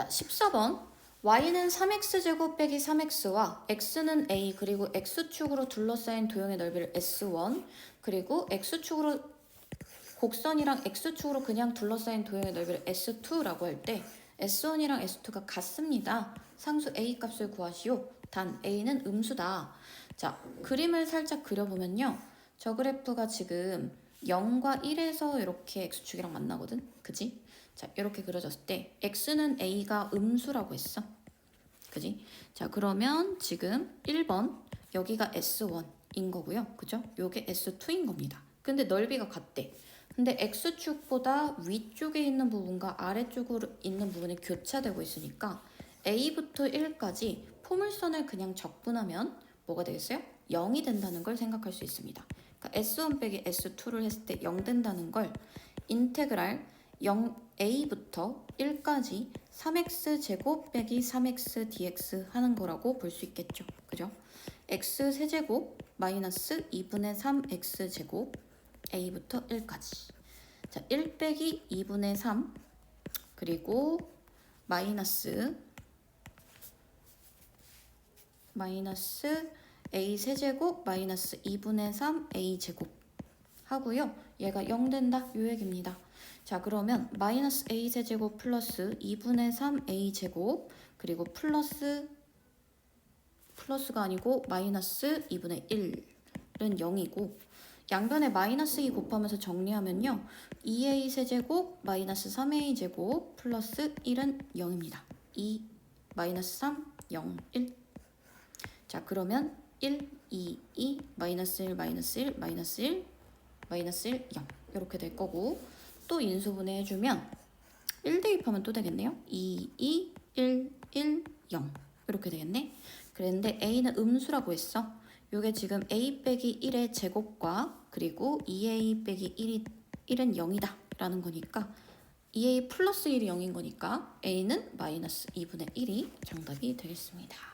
자, 14번. y는 3x제곱 빼기 3x와 x는 a 그리고 x축으로 둘러싸인 도형의 넓이를 s1 그리고 x축으로 곡선이랑 x축으로 그냥 둘러싸인 도형의 넓이를 s2라고 할 때 s1이랑 s2가 같습니다. 상수 a 값을 구하시오. 단 a는 음수다. 자, 그림을 살짝 그려보면요. 저 그래프가 지금 0과 1에서 이렇게 x축이랑 만나거든. 그지? 자, 이렇게 그려졌을 때 x는 a가 음수라고 했어. 그지? 자, 그러면 지금 1번 여기가 s1인 거고요. 그죠? 요게 s2인 겁니다. 근데 넓이가 같대. 근데 x축보다 위쪽에 있는 부분과 아래쪽으로 있는 부분이 교차되고 있으니까 a부터 1까지 포물선을 그냥 적분하면 뭐가 되겠어요? 0이 된다는 걸 생각할 수 있습니다. 그러니까 s1 빼기 s2를 했을 때 0 된다는 걸 인테그랄 0 a부터 1까지 3x 제곱 빼기 3x dx 하는 거라고 볼 수 있겠죠. 그죠? x 세제곱 마이너스 2분의 3x 제곱 a부터 1까지. 자, 1 빼기 2분의 3 그리고 마이너스 마이너스 a 세제곱 마이너스 2분의 3 a 제곱 하고요. 얘가 0 된다. 요 얘기입니다. 자, 그러면 마이너스 a 세제곱 플러스 2분의 3 a 제곱 그리고 플러스 플러스가 아니고 마이너스 2분의 1은 0이고 양변에 마이너스 2 곱하면서 정리하면요. 2a 세제곱 마이너스 3a 제곱 플러스 1은 0입니다. 2 마이너스 3 0 1 자, 그러면 1 2 2 마이너스 1 마이너스 1 마이너스 1 마이너스 1 0 이렇게 될 거고 또 인수분해 해주면 1 대입하면 또 되겠네요. 2 2 1 1 0 이렇게 되겠네. 그랬는데 a는 음수라고 했어. 요게 지금 a 빼기 1의 제곱과 그리고 2a 빼기 1이 1은 0이다 라는 거니까 2a 플러스 1이 0인 거니까 a는 마이너스 2분의 1이 정답이 되겠습니다.